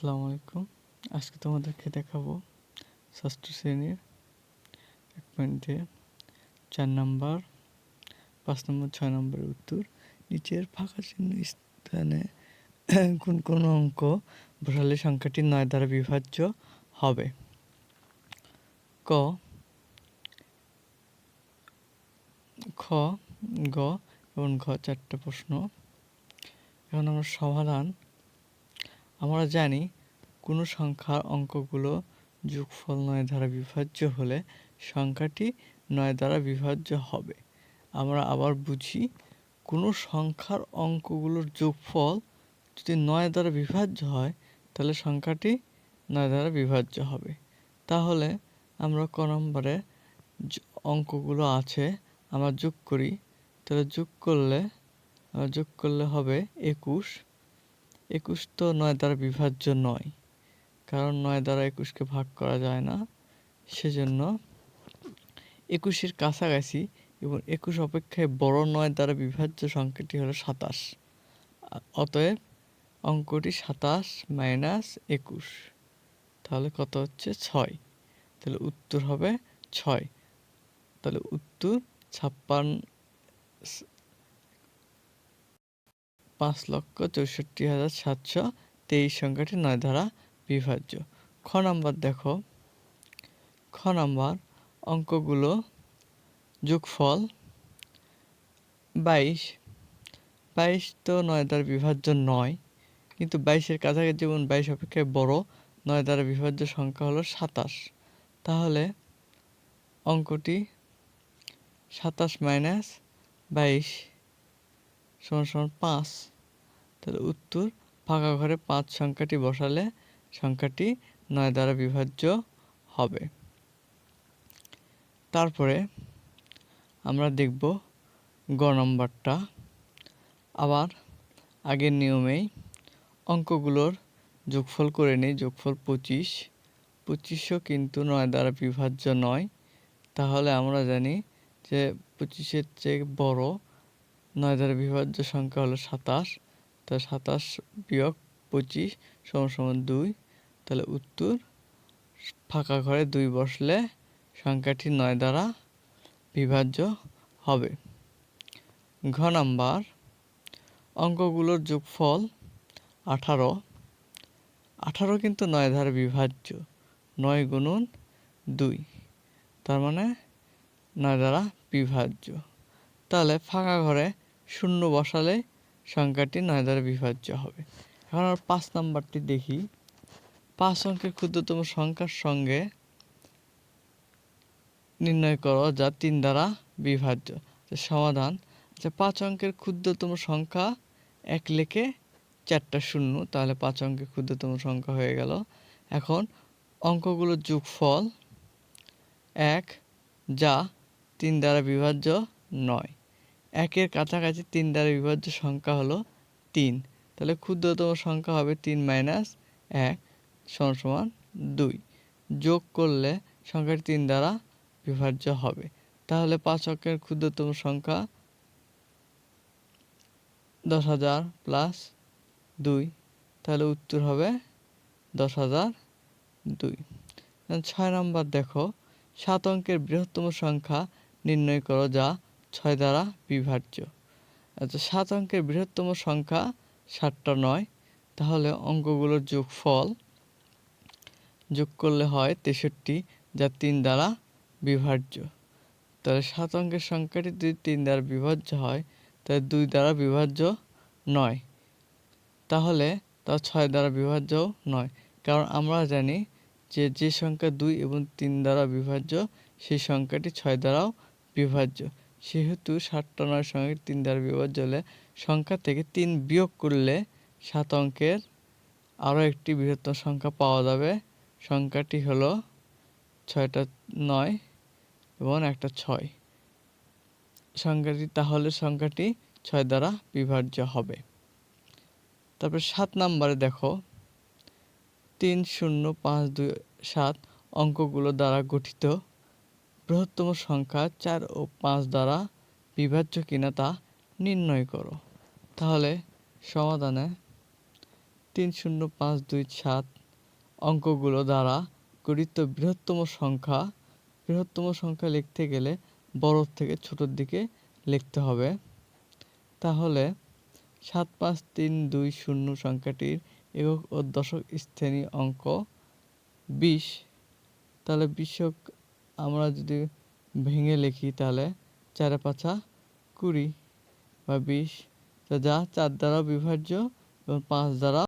আসসালামু আলাইকুম। আজকে তোমাদেরকে দেখাবো ষষ্ঠ শ্রেণির এক পয়েন্টে চার নম্বর, পাঁচ নম্বর, ছয় নম্বরের উত্তর। নিচের ফাঁকা চিহ্ন স্থানে কোন কোন অঙ্ক বসালে সংখ্যাটি নয় দ্বারা বিভাজ্য হবে। ক, খ, গ এবং ঘ চারটে প্রশ্ন। এখন আমরা সমাধান আমরা জানি কোনো সংখ্যার অঙ্কগুলো যোগফল নয় দ্বারা বিভাজ্য হলে সংখ্যাটি নয় দ্বারা বিভাজ্য হবে। আমরা আবার বুঝি কোনো সংখ্যার অঙ্কগুলোর যোগফল যদি নয় দ্বারা বিভাজ্য হয়, তাহলে সংখ্যাটি নয় দ্বারা বিভাজ্য হবে। তাহলে আমরা ক নম্বরে অঙ্কগুলো আছে, আমরা যোগ করি। তাহলে যোগ করলে যোগ করলে হবে একুশ। একুশ তো নয় দ্বারা বিভাজ্য নয়। কারণ নয় দ্বারা একুশকে ভাগ করা যায় না। সেজন্য একুশের কাছাকাছি এবং একুশ অপেক্ষায় বড় নয় দ্বারা বিভাজ্য সংখ্যাটি হলো সাতাশ। অতএব অঙ্কটি সাতাশ মাইনাস একুশ। তাহলে কত হচ্ছে? ছয়। তাহলে উত্তর হবে ছয়। তাহলে উত্তর ছাপ্পান্ন পাঁচ লক্ষ চৌষট্টি হাজার সাতশো তেইশ সংখ্যাটি নয় দ্বারা বিভাজ্য। খ নাম্বার দেখো। খ নাম্বার, অঙ্কগুলো যোগফল বাইশ। বাইশ তো নয় দ্বারা বিভাজ্য নয়, কিন্তু বাইশের কাছাকাছি যেমন বাইশ অপেক্ষায় বড়, নয় দ্বারা বিভাজ্য সংখ্যা হলো সাতাশ। তাহলে অঙ্কটি সাতাশ মাইনাস বাইশ সমান সমান পাঁচ। তাহলে উত্তর, ফাঁকা ঘরে পাঁচ সংখ্যাটি বসালে সংখ্যাটি নয় দ্বারা বিভাজ্য হবে। তারপরে আমরা দেখব গ নম্বরটা। আবার আগের নিয়মেই অঙ্কগুলোর যোগফল করে নিই, যোগফল পঁচিশ। পঁচিশও কিন্তু নয় দ্বারা বিভাজ্য নয়। তাহলে আমরা জানি যে পঁচিশের চেয়ে বড় নয় দ্বারা বিভাজ্য সংখ্যা হলো সাতাশ। তা সাতাশ বিয়োগ পঁচিশ সমান সমান দুই। তাহলে উত্তর, ফাঁকা ঘরে দুই বসলে সংখ্যাটি নয় দ্বারা বিভাজ্য হবে। ঘ নাম্বার, অঙ্কগুলোর যোগফল আঠারো। আঠারো কিন্তু নয় দ্বারা বিভাজ্য, নয় গুণন দুই। তার মানে নয় দ্বারা বিভাজ্য। তাহলে ফাঁকা ঘরে শূন্য বসালে সংখ্যাটি নয় দ্বারা বিভাজ্য হবে। এখন আর পাঁচ নাম্বারটি দেখি। পাঁচ অঙ্কের ক্ষুদ্রতম সংখ্যার সঙ্গে নির্ণয় করো যা তিন দ্বারা বিভাজ্য। সমাধান, যে পাঁচ অঙ্কের ক্ষুদ্রতম সংখ্যা এক লেখে চারটা শূন্য, তাহলে পাঁচ অঙ্কের ক্ষুদ্রতম সংখ্যা হয়ে গেল। এখন অঙ্কগুলোর যোগফল এক যা তিন দ্বারা বিভাজ্য নয়। একের কাছাকাছি তিন দ্বারা বিভাজ্য সংখ্যা হলো তিন। তাহলে ক্ষুদ্রতম সংখ্যা হবে তিন মাইনাস এক সমান সমান দুই। যোগ করলে সংখ্যাটি তিন দ্বারা বিভাজ্য হবে। তাহলে পাঁচ অঙ্কের ক্ষুদ্রতম সংখ্যা দশ হাজার প্লাস দুই। তাহলে উত্তর হবে দশ হাজার দুই। ছয় নম্বর দেখো, সাত অঙ্কের বৃহত্তম সংখ্যা নির্ণয় করো যা ছয় দ্বারা বিভাজ্য। আচ্ছা সাত অঙ্কের বৃহত্তম সংখ্যা সাতটা নয়। তাহলে অঙ্কগুলোর যোগফল যোগ করলে হয় তেষট্টি, যা তিন দ্বারা বিভাজ্য। তাহলে সাত অঙ্কের সংখ্যাটি যদি তিন দ্বারা বিভাজ্য হয়, তাহলে দুই দ্বারা বিভাজ্য নয়। তাহলে তা ছয় দ্বারা বিভাজ্যও নয়। কারণ আমরা জানি যে যে সংখ্যা দুই এবং তিন দ্বারা বিভাজ্য, সেই সংখ্যাটি ছয় দ্বারাও বিভাজ্য। সেহেতু সাতটা নয় সঙ্গে তিন দ্বারা বিভাজ্য হলে সংখ্যা থেকে তিন বিয়োগ করলে সাত অঙ্কের আরও একটি বৃহত্তম সংখ্যা পাওয়া যাবে। সংখ্যাটি হলো ছয়টা নয় এবং একটা ছয়। সংখ্যাটি তাহলে সংখ্যাটি ছয় দ্বারা বিভাজ্য হবে। তারপর সাত নম্বরে দেখো। তিন শূন্য পাঁচ দুই সাত অঙ্কগুলো দ্বারা গঠিত। বৃহত্তম সংখ্যা চার ও পাঁচ দ্বারা বিভাজ্য কিনা তা নির্ণয় করো। তাহলে সমাধানে তিন শূন্য পাঁচ দুই সাত অঙ্কগুলো দ্বারা গঠিত বৃহত্তম সংখ্যা বৃহত্তম সংখ্যা লিখতে গেলে বড় থেকে ছোটোর দিকে লিখতে হবে। তাহলে সাত পাঁচ তিন দুই শূন্য সংখ্যাটির একক ও দশক স্থানীয় অঙ্ক বিশ। তাহলে বিশক আমরা যদি ভেঙে লিখি তাহলে চারে পাঁচা কুড়ি বা বিশ। যা চার দ্বারা বিভাজ্য এবং পাঁচ দ্বারা